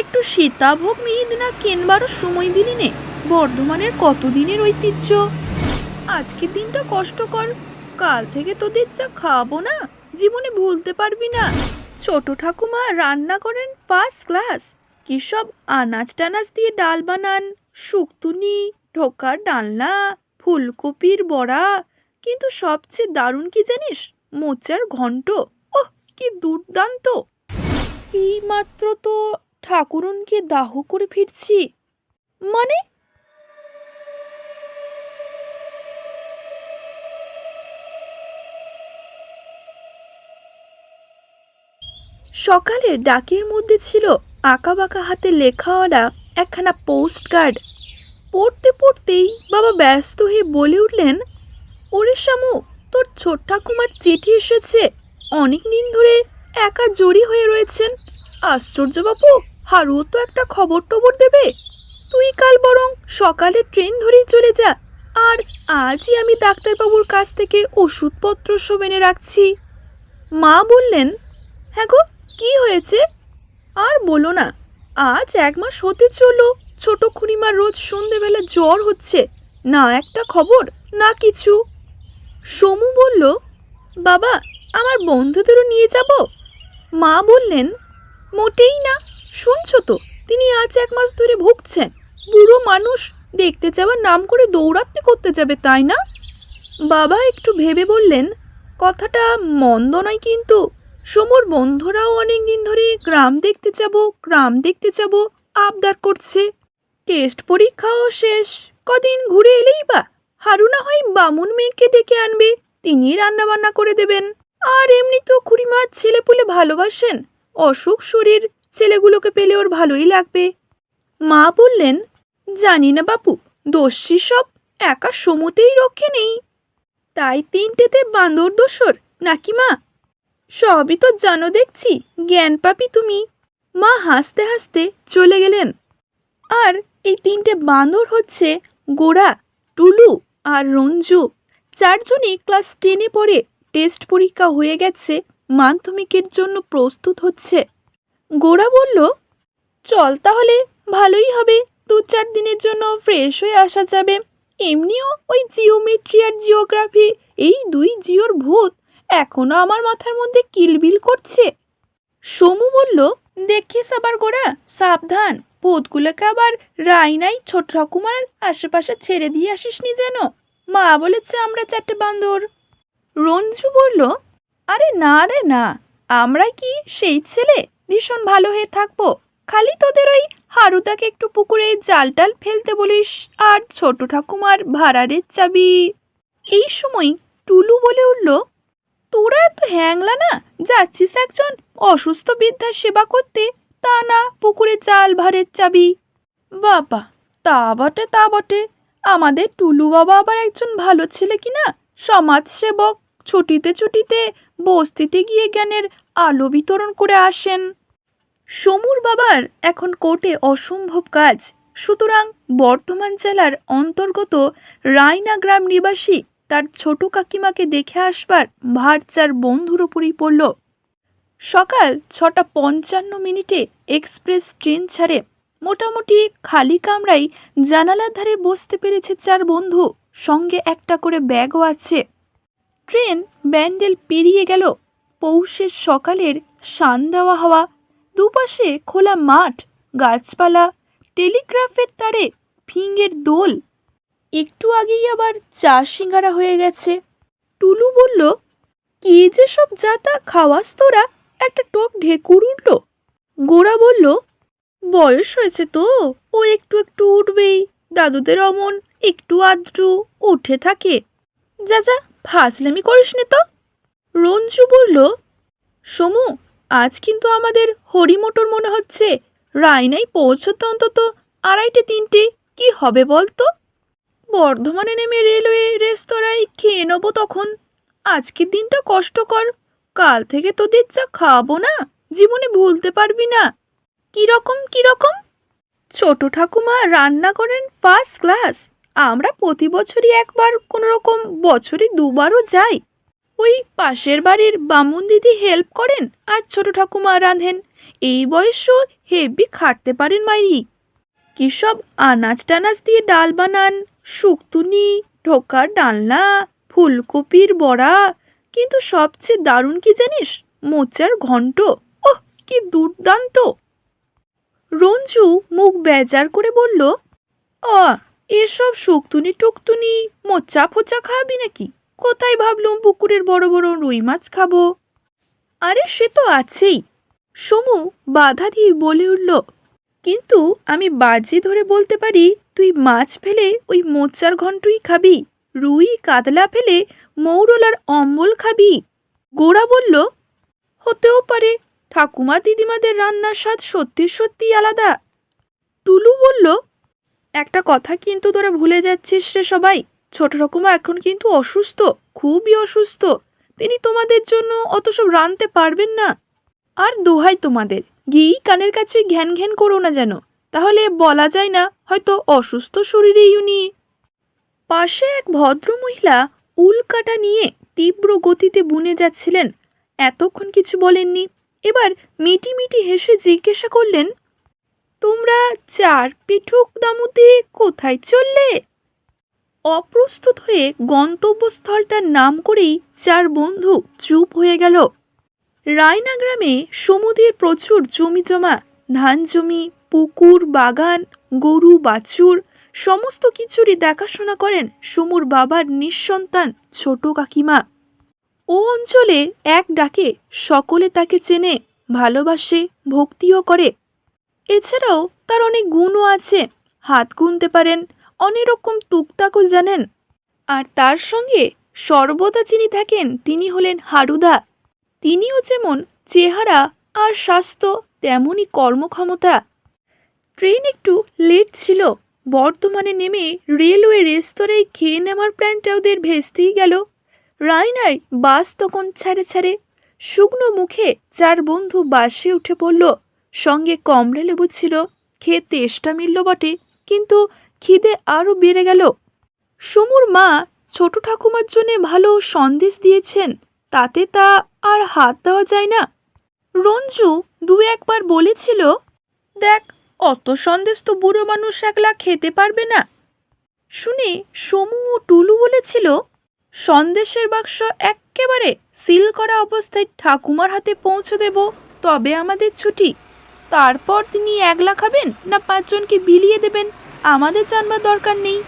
একটু সীতাভোগ মিহিদানা কেনবারও সময় দিলি নে বর্ধমানের কতদিনের ঐতিহ্য? আজকের দিনটা কষ্টকর। কাল থেকে তোদের যা খাওয়াবো না, জীবনে ভুলতে পারবি না। ছোট ঠাকুমা রান্না করেন ফার্স্ট ক্লাস কি সব আনাজ টানাজ দিয়ে ডাল বানান? শুক্তুনি, ঢোকার ডালনা, ফুলকপির বড়া। কিন্তু সবচেয়ে দারুণ কি জানিস? মোচার ঘন্ট ওহ, কি দুর্দান্ত! এই মাত্র তো ঠাকুরনকে দাহ করে ফিরছি। মানে? সকালে ডাকের মধ্যে ছিল আঁকা বাঁকা হাতে লেখাওয়ালা একখানা পোস্ট কার্ড পড়তে পড়তেই বাবা ব্যস্ত হয়ে বলে উঠলেন, ওরে শামু, তোর ছোট ঠাকুমার চিঠি এসেছে। অনেক দিন ধরে একা জড়ি হয়ে রয়েছেন। আশ্চর্য বাপু হারুও তো একটা খবর টবর দেবে। তুই কাল বরং সকালে ট্রেন ধরেই চলে যা, আর আজই আমি ডাক্তারবাবুর কাছ থেকে ওষুধপত্র সব এনে রাখছি। মা বললেন হ্যাঁ গো, কী হয়েছে? আর বলো না, আজ এক মাস হতে চলো ছোট খুনিমার রোজ সন্ধেবেলা জ্বর হচ্ছে, না একটা খবর, না কিছু। সমু বলল, বাবা, আমার বন্ধুদেরও নিয়ে যাব? মা বললেন মোটেই না। শুনছো তো, তিনি আজ এক মাস ধরে ভুগছেন। বুড়ো মানুষ, দেখতে যাওয়ার নাম করে দৌড়াতে করতে যাবে, তাই না? বাবা একটু ভেবে বললেন, কথাটা মন্দ নয় কিন্তু, সমর বন্ধুরাও অনেক দিন ধরে গ্রাম দেখতে যাব, গ্রাম দেখতে যাব, আবদার করছে। টেস্ট পরীক্ষাও শেষ, কদিন ঘুরে এলেই বা, হারুনা হয় বামুন মেয়েকে ডেকে আনবে তিনি রান্না বান্না করে দেবেন। আর এমনি তো খুঁড়িমার ছেলে পুলে ভালোবাসেন অসুখ শরীর, ছেলেগুলোকে পেলে ওর ভালোই লাগবে। মা বললেন, জানি না বাপু, দস্যি সব একা সমুতেই রক্ষে নেই। তাই তিনটেতে বান্দর দোসর, নাকি মা? সবই তো জানো দেখছি, জ্ঞান পাপি তুমি। মা হাসতে হাসতে চলে গেলেন। আর এই তিনটে বান্দর হচ্ছে গোড়া টুলু আর রঞ্জু। চারজনই ক্লাস টেনে পড়ে টেস্ট পরীক্ষা হয়ে গেছে। মাধ্যমিকের জন্য প্রস্তুত হচ্ছে। গোড়া বলল, চল তাহলে, ভালোই হবে। দু চার দিনের জন্য ফ্রেশ হয়ে আসা যাবে। এমনিও ওই জিওমেট্রি আর জিওগ্রাফি এই দুই জিওর ভূত এখনও আমার মাথার মধ্যে কিলবিল করছে। সমু বলল, দেখিস আবার গোড়া সাবধান। ভূতগুলোকে আবার রাইনাই ছোট ঠাকুমার আশেপাশে ছেড়ে দিয়ে আসিসনি যেন? মা বলেছে আমরা চারটে বান্দর। রঞ্জু বলল আরে না রে না আমরা কি সেই ছেলে? ভীষণ ভালো হয়ে থাকব। খালি তোদের ওই হারুদাকে একটু পুকুরে জাল টাল ফেলতে বলিস, আর ছোট ঠাকুমার ভাড়ারের চাবি। এই সময় টুলু বলে উঠল, তোরা এত হ্যাংলা না? যাচ্ছিস একজন অসুস্থ বৃদ্ধার সেবা করতে? তা না, পুকুরে জাল ভারের চাবি। বাবা, তা বটে তা বটে। আমাদের টুলু বাবা আবার একজন ভালো ছেলে কিনা সমাজসেবক। ছুটিতে ছুটিতে বস্তিতে গিয়ে জ্ঞানের আলো বিতরণ করে আসেন। সমুর বাবার এখন কোর্টে অসম্ভব কাজ। সুতরাং বর্ধমান জেলার অন্তর্গত রায়না গ্রাম নিবাসী তার ছোট কাকিমাকে দেখে আসবার ভার চার বন্ধুর ওপরই পড়ল। সকাল ছটা পঞ্চান্ন মিনিটে এক্সপ্রেস ট্রেন ছাড়ে। মোটামুটি খালি কামরাই জানালার ধারে বসতে পেরেছে চার বন্ধু। সঙ্গে একটা করে ব্যাগও আছে। ট্রেন ব্যান্ডেল পেরিয়ে গেল। পৌষের সকালের শান দেওয়া হাওয়া, দুপাশে খোলা মাঠ, গাছপালা, টেলিগ্রাফের তারে ফিঙ্গের দোল। একটু আগেই আবার চা সিঙ্গারা হয়ে গেছে। টুলু বলল, কি যে সব যাতা খাওয়াস তোরা, একটা টক ঢেকুর উঠল। গোড়া বলল, বয়স হয়েছে তো, ও একটু একটু উঠবেই, দাদুদের অমন একটু আধটু উঠে থাকে। যা যা ফাজলামি করিস নি তো? রঞ্জু বলল, সমু, আজ কিন্তু আমাদের হরিমোটর মনে হচ্ছে। রায়নাই পৌঁছতে অন্তত আড়াইটে, তিনটে। কি হবে বলতো? বর্ধমানে নেমে রেলওয়ে রেস্তোরাঁয় খেয়ে নেব তখন। আজকের দিনটা কষ্টকর। কাল থেকে তোদের যা খাওয়াবো না, জীবনে ভুলতে পারবি না। কীরকম কীরকম? ছোট ঠাকুমা রান্না করেন ফার্স্ট ক্লাস আমরা প্রতি বছরই একবার কোনো রকম বছরে দুবারও যাই। ওই পাশের বাড়ির বামুন দিদি হেল্প করেন আর ছোট ঠাকুমা রাঁধেন। এই বয়সও হেভি খাটতে পারেন মাইরি। কি সব আনাজ টানাজ দিয়ে ডাল বানান শুক্তুনি ঢোকার ডালনা, ফুলকপির বড়া। কিন্তু সবচেয়ে দারুণ কি জানিস? মোচার ঘন্ট ওহ, কি দুর্দান্ত! রঞ্জু মুখ বেজার করে বলল এসব শুক্তুনি টুকতুনি মোচা ফোচা খাবি নাকি? কোথায় ভাবলুম পুকুরের বড় বড় রুই মাছ খাব? আরে সে তো আছেই। সমু বাধা দিয়ে বলে উঠল, কিন্তু আমি বাজি ধরে বলতে পারি, তুই মাছ ফেলে ওই মোচার ঘন্টই খাবি, রুই কাতলা ফেলে মৌরলার অম্বল খাবি? গোড়া বলল, হতেও পারে, ঠাকুমা দিদিমাদের রান্নার স্বাদ সত্যি সত্যি আলাদা। টুলু বলল একটা কথা কিন্তু তোরা ভুলে যাচ্ছিস রে সবাই। ছোট ঠাকুমা এখন কিন্তু অসুস্থ, খুবই অসুস্থ। তিনি তোমাদের জন্য অত সব রাঁধতে পারবেন না। আর দোহাই তোমাদের, গিয়েই কানের কাছে ঘ্যান ঘ্যান করো না যেন। তাহলে বলা যায় না, হয়তো অসুস্থ শরীরেই উনি। পাশে এক ভদ্র মহিলা উল্কাটা নিয়ে তীব্র গতিতে বুনে যাচ্ছিলেন। এতক্ষণ কিছু বলেননি। এবার মিটি মিটি হেসে জিজ্ঞাসা করলেন তোমরা চার পিঠুক দামুতে কোথায় চললে? অপ্রস্তুত হয়ে গন্তব্যস্থলটার নাম করেই চার বন্ধু চুপ হয়ে গেল। রায়না গ্রামে সমুদ্রের প্রচুর জমি জমা ধান জমি পুকুর, বাগান, গরু, বাছুর, সমস্ত কিছুরই দেখাশোনা করেন সমুর বাবার নিঃসন্তান ছোট কাকিমা। ও অঞ্চলে এক ডাকে সকলে তাকে চেনে, ভালোবাসে, ভক্তিও করে। এছাড়াও তার অনেক গুণও আছে। হাত গুনতে পারেন, অনেক রকম তুকতাকও জানেন। আর তার সঙ্গে সর্বদা যিনি থাকেন, তিনি হলেন হারুদা। তিনিও যেমন চেহারা আর স্বাস্থ্য, তেমনই কর্মক্ষমতা। ট্রেন একটু লেট ছিল। বর্তমানে নেমে রেলওয়ে রেস্তোরাঁয় খেয়ে নেওয়ার প্ল্যানটা ওদের ভেস্তেই গেল। রায়নার বাস তখন ছাড়ে ছাড়ে শুকনো মুখে চার বন্ধু বাসে উঠে পড়ল। সঙ্গে কমলা লেবু ছিল, খেয়ে তেষ্টা মিলল বটে, কিন্তু খিদে আরও বেড়ে গেল। সুমুর মা ছোট ঠাকুমার জন্যে ভালো সন্দেশ দিয়েছেন, তাতে তা আর হাত দেওয়া যায় না। রঞ্জু দু একবার বলেছিল, দেখ, অত সন্দেশ তো বুড়ো মানুষ একলা খেতে পারবে না। শুনে সমু ও টুলু বলেছিল, সন্দেশের বাক্স এক্কেবারে সিল করা অবস্থায় ঠাকুমার হাতে পৌঁছে দেব, তবে আমাদের ছুটি। তারপর তিনি একলা খাবেন না পাঁচজনকে বিলিয়ে দেবেন? আমাদের জানবার দরকার নেই।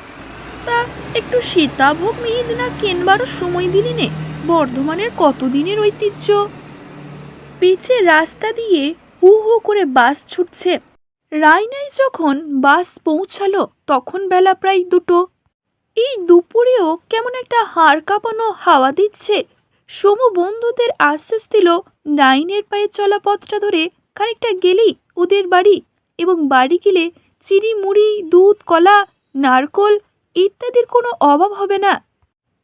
তা একটু সীতাভোগ মিহিদ না কেনবারও সময় দিলি নে? বর্ধমানের কতদিনের ঐতিহ্য? পিছে রাস্তা দিয়ে হু হু করে বাস ছুটছে। রায়নাই যখন বাস পৌঁছালো, তখন বেলা প্রায় দুটো। এই দুপুরেও কেমন একটা হাড় কাঁপানো হাওয়া দিচ্ছে। সমু বন্ধুদের আশ্বাস দিল নাইনের পায়ে চলা পথটা ধরে খানিকটা গেলেই ওদের বাড়ি এবং বাড়ি গেলে চিনি, মুড়ি, দুধ, কলা, নারকল ইত্যাদির কোনো অভাব হবে না।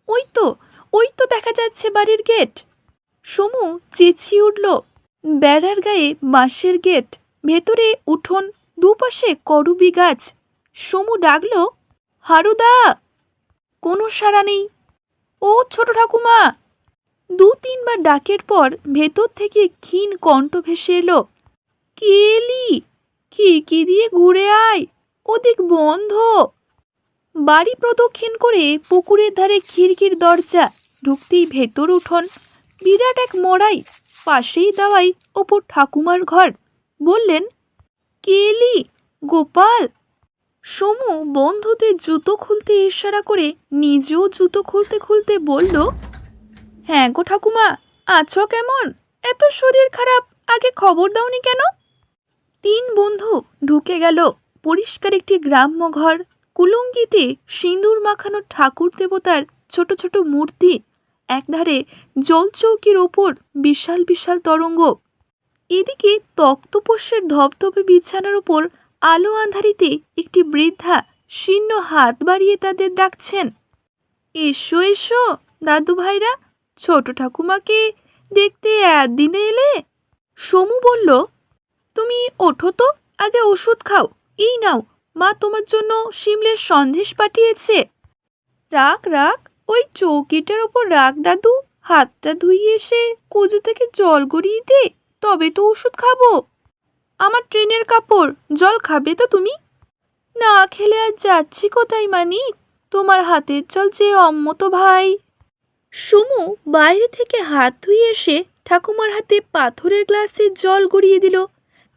ওই তো ওই তো দেখা যাচ্ছে বাড়ির গেট। সমু চেঁচিয়ে উঠল, বেড়ার গায়ে বাঁশের গেট, ভেতরে উঠোন, দুপাশে করুবি গাছ। সমু ডাকল, হারুদা, কোনো সাড়া নেই। ও ছোট ঠাকুমা। দু তিনবার ডাকের পর ভেতর থেকে ক্ষীণ কণ্ঠ ভেসে এলো কে এলি? খিড়কি দিয়ে ঘুরে আয়, ওদিক বন্ধ। বাড়ি প্রদক্ষিণ করে পুকুরের ধারে খিড়কির দরজা, ঢুকতেই ভেতর উঠোন, বিরাট এক মড়াই, পাশেই দাওয়াই ওপর ঠাকুমার ঘর। বললেন, কে এলি? গোপাল? সমু বন্ধুতে জুতো খুলতে ইশারা করে নিজেও জুতো খুলতে খুলতে বলল হ্যাঁ গো ঠাকুমা, আছো কেমন? এত শরীর খারাপ, আগে খবর দাওনি কেন? তিন বন্ধু ঢুকে গেল। পরিষ্কার একটি গ্রাম্য ঘর। কুলুঙ্গিতে সিঁদুর মাখানো ঠাকুর দেবতার ছোট ছোট মূর্তি। একধারে জলচৌকির ওপর বিশাল বিশাল তরঙ্গ। এদিকে তক্তপোষ্যের ধপধপে বিছানার ওপর আলো আঁধারিতে একটি বৃদ্ধা শীর্ণ হাত বাড়িয়ে তাদের ডাকছেন। এসো এসো, দাদু ভাইরা, ছোট ঠাকুমাকে দেখতে একদিনে এলে? সমু বলল তুমি ওঠো তো, আগে ওষুধ খাও। এই নাও, মা তোমার জন্য শিমলের সন্দেশ পাঠিয়েছে। রাখ রাখ, ওই চৌকিটার ওপর রাখ দাদু, হাতটা ধুইয়ে এসে কুজো থেকে জল গড়িয়ে দে, তবে তো ওষুধ খাব। আমার ট্রেনের কাপড়, জল খাবে তো তুমি? না খেলে আর যাচ্ছি কোথায় মানিক তোমার হাতের জল যে অম্মত ভাই। সুমু বাইরে থেকে হাত ধুয়ে এসে ঠাকুমার হাতে পাথরের গ্লাসে জল গড়িয়ে দিল।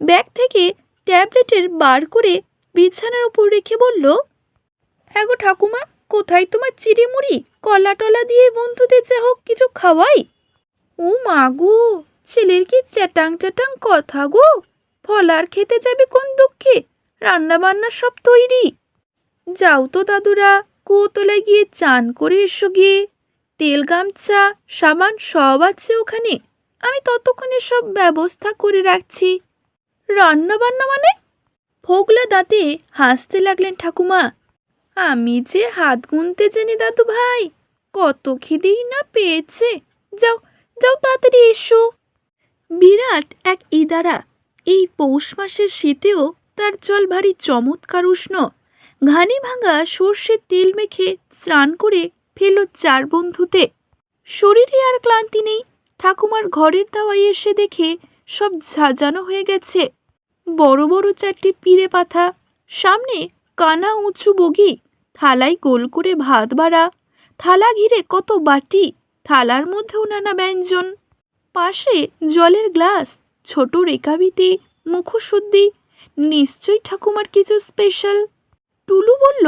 ব্যাগ থেকে ট্যাবলেটের বার করে বিছানার উপর রেখে বলল হ্যাঁ গো ঠাকুমা, কোথায় তোমার চিড়িমুড়ি? কলা টলা দিয়ে বন্ধুদের যা হোক কিছু খাওয়াই? ও মা গো, ছেলের কি চ্যাটাং চ্যাটাং কথা গো? ফলার খেতে যাবে কোন দুঃখে? রান্না বান্না সব তৈরি। যাও তো দাদুরা কুয়োতলায় গিয়ে চান করে এসো গিয়ে। তেল গামছা সাবান সব আছে ওখানে। আমি ততক্ষণে সব ব্যবস্থা করে রাখছি। রান্না বান্না মানে? ফোগলা দাঁতে হাসতে লাগলেন ঠাকুমা। আমি যে হাত গুনতে জানি দাদু ভাই, কত খিদেই না পেয়েছে। যাও যাও তাড়াতাড়ি এসো। বিরাট এক ইদারা, এই পৌষ মাসের শীতেও তার জল ভারী চমৎকার উষ্ণ। ঘানি ভাঙা সর্ষের তেল মেখে স্নান করে ফেল চার বন্ধুতে। শরীরে আর ক্লান্তি নেই। ঠাকুমার ঘরের দাওয়ায় এসে দেখে সব সাজানো হয়ে গেছে। বড় বড় চারটি পিড়ে পাথা, সামনে কানা উঁচু বগি, থালায় গোল করে ভাত বাড়া, থালা ঘিরে কত বাটি, থালার মধ্যেও নানা ব্যঞ্জন। পাশে জলের গ্লাস, ছোট রেখাবিতে, মুখশুদ্ধি, নিশ্চয়ই ঠাকুমার কিছু স্পেশাল। টুলু বলল,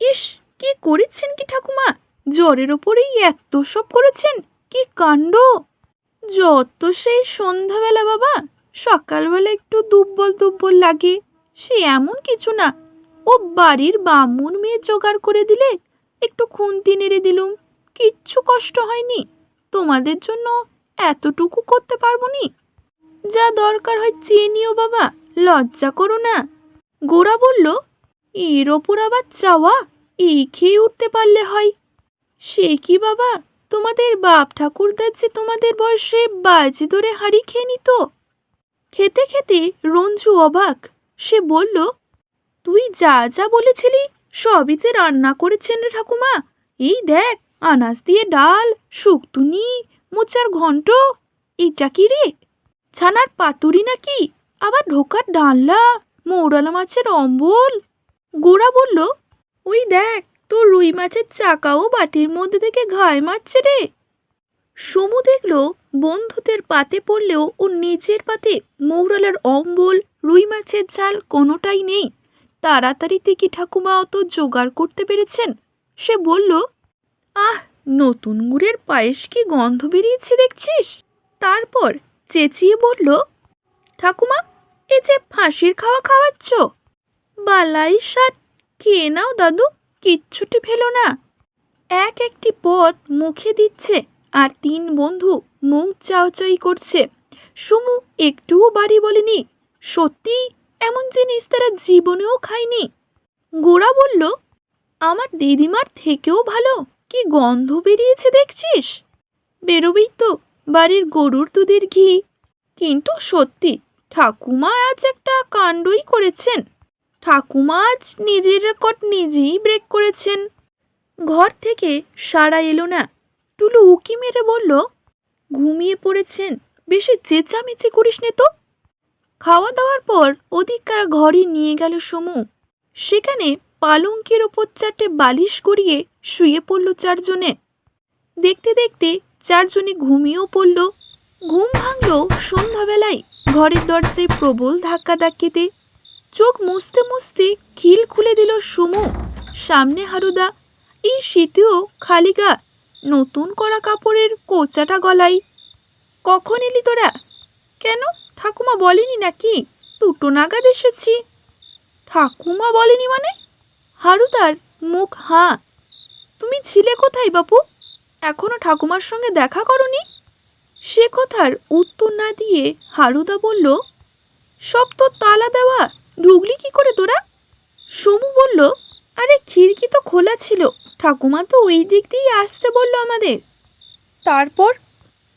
ইস, কি করেছেন কি ঠাকুমা? জ্বরের ওপরেই এত সব করেছেন, কি কাণ্ড? যত সেই সন্ধ্যাবেলা বাবা, সকালবেলা একটু দুব্বল দুব্বল লাগে, সে এমন কিছু না। ও বাড়ির বামুন মেয়ে জোগাড় করে দিলে একটু খুন্তি নেড়ে দিলুম, কিচ্ছু কষ্ট হয়নি। তোমাদের জন্য এতটুকু করতে পারব নি? যা দরকার হয় চেয়ে নিও বাবা, লজ্জা করো না। গোরা বলল, এর ওপর আবার চাওয়া, এই খেয়ে উঠতে পারলে হয়। সে কি বাবা তোমাদের বাপ ঠাকুরদার যে তোমাদের বয়সে বাজি ধরে হাড়ি খেয়ে নিত। খেতে খেতে রঞ্জু অবাক। সে বলল, তুই যা যা বলেছিলি, সবই যে রান্না করেছেন রে ঠাকুমা। এই দেখ, আনাজ দিয়ে ডাল শুক্তুনি মোচার ঘন্ট, এটা কি রে? ছানার পাতুরি নাকি? আবার ঢোকার ডালনা, মৌরালা মাছের অম্বল? গোড়া বলল, ওই দেখ তোর রুই মাছের চাকাও বাটির মধ্যে থেকে ঘায় মারছে রে। সমু দেখল বন্ধুদের পাতে পড়লেও ও নিজের পাতে মৌরালার অম্বল, রুই মাছের ঝাল কোনোটাই নেই। তাড়াতাড়িতে কি ঠাকুমা অত জোগাড় করতে পেরেছেন। সে বলল, আহ, নতুন গুড়ের পায়েস কি গন্ধ বেরিয়েছে দেখছিস? তারপর চেঁচিয়ে বলল, ঠাকুমা, এ যে ফাঁসির খাওয়া খাওয়াচ্ছ। বালাই সাত খেয়ে নাও দাদু। কিচ্ছুটি ফেলো না। এক একটি পদ মুখে দিচ্ছে আর তিন বন্ধু মুখ চাওয়াচাই করছে। সুমু একটুও বাড়ি বলেনি। সত্যি এমন জিনিস তারা জীবনেও খায়নি। গোড়া বলল, আমার দিদিমার থেকেও ভালো। কি গন্ধ বেরিয়েছে দেখছিস? বেরোবেই তো, বাড়ির গরুর দুধের ঘি। কিন্তু সত্যি ঠাকুমা আজ একটা কাণ্ডই করেছেন। ঠাকুমা আজ নিজের রেকর্ড নিজেই ব্রেক করেছেন। ঘর থেকে সারা এলো না। টুলু উকি মেরে বলল, ঘুমিয়ে পড়েছেন? বেশি চেঁচামেচি করিস নে তো। খাওয়া দাওয়ার পর ওদিককার ঘরে নিয়ে গেল সমু। সেখানে পালঙ্কের ওপর চারটে বালিশ গড়িয়ে শুয়ে পড়ল চারজনে। দেখতে দেখতে চারজনে ঘুমিয়েও পড়ল। ঘুম ভাঙল সন্ধ্যাবেলায়। ঘরের দরজায় প্রবল ধাক্কা ধাক্কিতে চোখ মুছতে মুছতে খিল খুলে দিল সুমু। সামনে হারুদা, এই শীতেও খালি গা নতুন করা কাপড়ের কোচাটা গলাই। কখন এলি তোরা? কেন? ঠাকুমা বলেনি নাকি? দুটো নাগাদ এসেছি। ঠাকুমা বলেনি মানে? হারুদার মুখ, হাঁ। তুমি ছিলে কোথায় বাপু? এখনও ঠাকুমার সঙ্গে দেখা করনি? সে কথার উত্তর না দিয়ে হারুদা বলল, সব তো তালা দেওয়া। ঢুকলি কি করে তোরা? সমু বলল, আরে খিড়কি তো খোলা ছিল। ঠাকুমা তো ওই দিক দিয়েই আসতে বলল আমাদের। তারপর?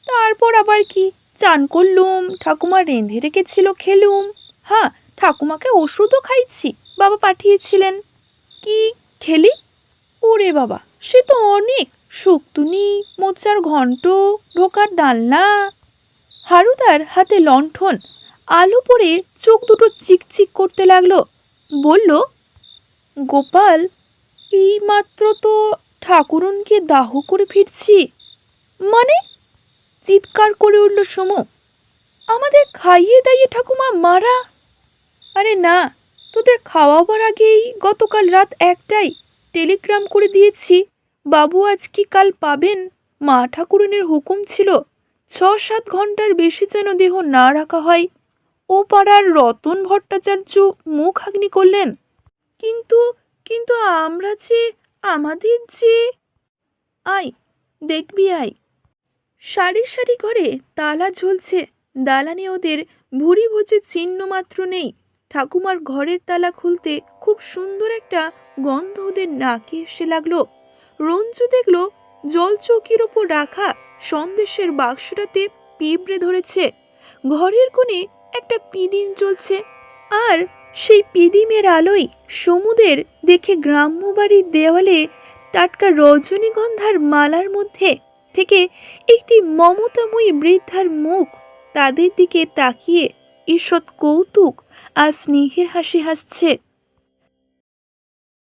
তারপর আবার কি? চান করলুম, ঠাকুমা রেঁধে রেখেছিল খেলুম। হ্যাঁ ঠাকুমাকে ওষুধও খাইছি বাবা পাঠিয়েছিলেন। কি খেলি? ওরে বাবা, সে তো অনেক। শুক্তুনি, মোচার ঘন্ট, ঢোকার ডালনা। হারুদার হাতে লণ্ঠন আলো পড়ে চোখ দুটো চিকচিক করতে লাগল। বলল, গোপাল এই মাত্র তো ঠাকুরনকে দাহ করে ফিরছি। মানে? চিৎকার করে উঠল সমু, আমাদের খাইয়ে দাইয়ে ঠাকুমা মারা? আরে না, তোদের খাওয়াবার আগেই গতকাল রাত একটাই টেলিগ্রাম করে দিয়েছি, বাবু আজ কি কাল পাবেন? মা ঠাকুরনের হুকুম ছিল ছ সাত ঘণ্টার বেশি যেন দেহ না রাখা হয়। ও পাড়ার রতন ভট্টাচার্য মুখ আগ্নি করলেন। কিন্তু কিন্তু আমরা যে, আমাদের যে, আয়, দেখবি আয়। সারি সারি ঘরে তালা ঝুলছে, দালানে ওদের ভুরি ভোজে চিহ্ন মাত্র নেই। ঠাকুমার ঘরের তালা খুলতে খুব সুন্দর একটা গন্ধ ওদের নাকে এসে লাগল। রঞ্জু দেখল জল চৌকির ওপর রাখা সন্দেশের বাক্সটাতে পিঁপড়ে ধরেছে। ঘরের কোণে একটা পিদিম চলছে আর সেই পিদিমের আলোয় সমুদের দেখে গ্রাম্য বাড়ির দেওয়ালে টাটকা রজনীগন্ধার মালার মধ্যে থেকে একটি মমতাময়ী বৃদ্ধার মুখ তাদের দিকে তাকিয়ে ঈষৎ কৌতুক আর স্নেহের হাসি হাসছে।